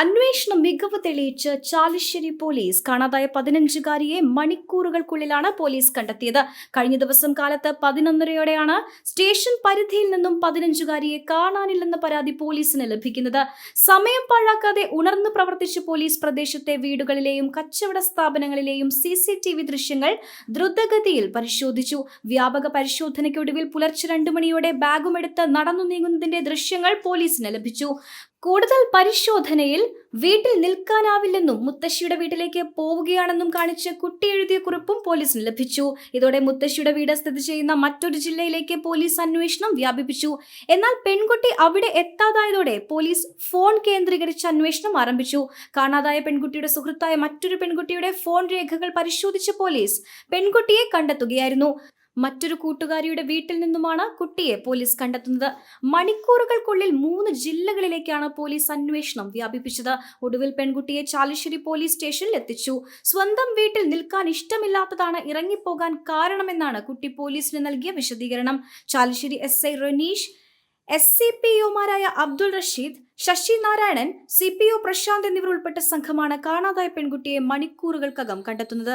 അന്വേഷണം മികവ് തെളിയിച്ച് ചാലിശ്ശേരി പോലീസ് കാണാതായ പതിനഞ്ചുകാരിയെ മണിക്കൂറുകൾക്കുള്ളിലാണ് പോലീസ് കണ്ടെത്തിയത്. കഴിഞ്ഞ ദിവസം കാലത്ത് പതിനൊന്നരയോടെയാണ് സ്റ്റേഷൻ പരിധിയിൽ നിന്നും പതിനഞ്ചുകാരിയെ കാണാനില്ലെന്ന പരാതി പോലീസിന് ലഭിക്കുന്നത്. സമയം പാഴാക്കാതെ ഉണർന്നു പ്രവർത്തിച്ച് പോലീസ് പ്രദേശത്തെ വീടുകളിലെയും കച്ചവട സ്ഥാപനങ്ങളിലെയും സി സി ടി വി ദൃശ്യങ്ങൾ ദ്രുതഗതിയിൽ പരിശോധിച്ചു. വ്യാപക പരിശോധനയ്ക്കൊടുവിൽ പുലർച്ചെ രണ്ടു മണിയോടെ ബാഗുമെടുത്ത് നടന്നു നീങ്ങുന്നതിന്റെ ദൃശ്യങ്ങൾ പോലീസിന് ലഭിച്ചു. കൂടുതൽ പരിശോധനയിൽ വീട്ടിൽ നിൽക്കാനാവില്ലെന്നും മുത്തശ്ശിയുടെ വീട്ടിലേക്ക് പോവുകയാണെന്നും കാണിച്ച് കുട്ടി എഴുതിയ കുറിപ്പും പോലീസിന് ലഭിച്ചു. ഇതോടെ മുത്തശ്ശിയുടെ വീട് സ്ഥിതി ചെയ്യുന്ന മറ്റൊരു ജില്ലയിലേക്ക് പോലീസ് അന്വേഷണം വ്യാപിപ്പിച്ചു. എന്നാൽ പെൺകുട്ടി അവിടെ എത്താതായതോടെ പോലീസ് ഫോൺ കേന്ദ്രീകരിച്ച് അന്വേഷണം ആരംഭിച്ചു. കാണാതായ പെൺകുട്ടിയുടെ സുഹൃത്തായ മറ്റൊരു പെൺകുട്ടിയുടെ ഫോൺ രേഖകൾ പരിശോധിച്ച പോലീസ് പെൺകുട്ടിയെ കണ്ടെത്തുകയായിരുന്നു. മറ്റൊരു കൂട്ടുകാരിയുടെ വീട്ടിൽ നിന്നുമാണ് കുട്ടിയെ പോലീസ് കണ്ടെത്തുന്നത്. മണിക്കൂറുകൾക്കുള്ളിൽ മൂന്ന് ജില്ലകളിലേക്കാണ് പോലീസ് അന്വേഷണം വ്യാപിപ്പിച്ചത്. ഒടുവിൽ പെൺകുട്ടിയെ ചാലിശ്ശേരി പോലീസ് സ്റ്റേഷനിൽ എത്തിച്ചു. സ്വന്തം വീട്ടിൽ നിൽക്കാൻ ഇഷ്ടമില്ലാത്തതാണ് ഇറങ്ങിപ്പോകാൻ കാരണമെന്നാണ് കുട്ടി പോലീസിന് നൽകിയ വിശദീകരണം. Chalissery S I Ranish S C P ഒമാരായ Abdul Rasheed Sasi Narayanan C P O Prasanth എന്നിവർ ഉൾപ്പെട്ട സംഘമാണ് കാണാതായ പെൺകുട്ടിയെ മണിക്കൂറുകൾക്കകം കണ്ടെത്തുന്നത്.